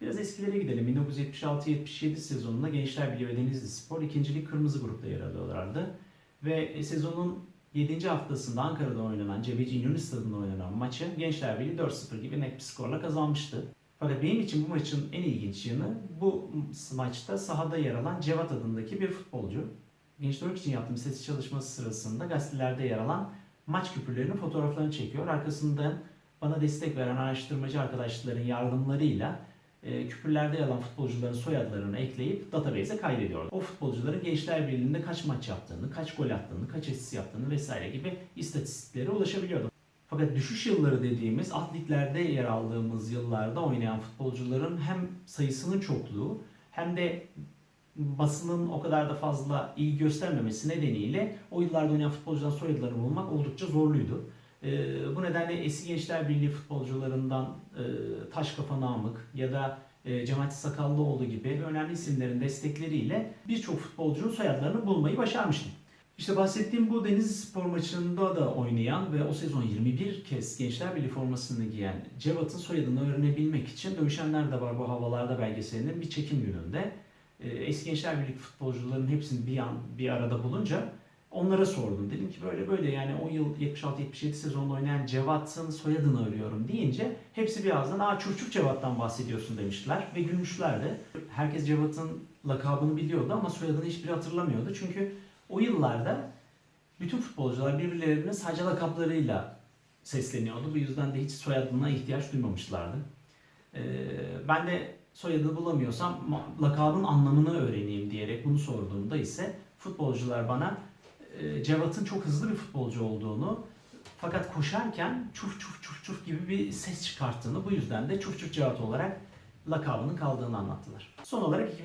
Biraz eskilere gidelim. 1976-77 sezonunda Gençler Birliği ve Denizli Spor ikincilik kırmızı grupta yer alıyorlardı. Ve e, sezonun 7. haftasında Ankara'da oynanan Cebeci İnönü Stadı'nda oynanan maçı Gençler Birliği 4-0 gibi net bir skorla kazanmıştı. Fakat benim için bu maçın en ilginç yanı bu maçta sahada yer alan Cevat adındaki bir futbolcu. Gençler için yaptığım ses çalışması sırasında gazetelerde yer alan maç küpürlerinin fotoğraflarını çekiyor. Arkasından bana destek veren araştırmacı arkadaşların yardımlarıyla e, küpürlerde yer futbolcuların soyadlarını ekleyip database'e kaydediyor. O futbolcuların Gençler Birliği'nde kaç maç yaptığını, kaç gol attığını, kaç asist yaptığını vesaire gibi istatistiklere ulaşabiliyordum. Fakat düşüş yılları dediğimiz atliklerde yer aldığımız yıllarda oynayan futbolcuların hem sayısının çokluğu hem de basının o kadar da fazla iyi göstermemesi nedeniyle o yıllarda oynayan futbolcuların soyadlarını bulmak oldukça zorluydu. Ee, bu nedenle eski Gençler Birliği futbolcularından e, Taşkafa Namık ya da e, Cemaati Sakallıoğlu gibi önemli isimlerin destekleriyle birçok futbolcunun soyadlarını bulmayı başarmıştım. İşte bahsettiğim bu Denizli Spor maçında da oynayan ve o sezon 21 kez Gençler Birliği formasını giyen Cevat'ın soyadını öğrenebilmek için Dövüşenler de var bu havalarda belgeselinin bir çekim gününde. Ee, Eski Gençler Birliği futbolcuların hepsini bir an bir arada bulunca onlara sordum. Dedim ki böyle böyle yani o yıl 76-77 sezonunda oynayan Cevat'ın soyadını arıyorum deyince hepsi bir ağızdan aa Çurçuk Cevat'tan bahsediyorsun demişler ve gülmüşlerdi. Herkes Cevat'ın lakabını biliyordu ama soyadını hiçbiri hatırlamıyordu. Çünkü o yıllarda bütün futbolcular birbirlerine sadece lakaplarıyla sesleniyordu. Bu yüzden de hiç soyadına ihtiyaç duymamışlardı. Ee, ben de soyadını bulamıyorsam lakabın anlamını öğreneyim diyerek bunu sorduğumda ise futbolcular bana e, Cevat'ın çok hızlı bir futbolcu olduğunu fakat koşarken çuf çuf çuf çuf gibi bir ses çıkarttığını bu yüzden de çuf çuf Cevat olarak lakabının kaldığını anlattılar. Son olarak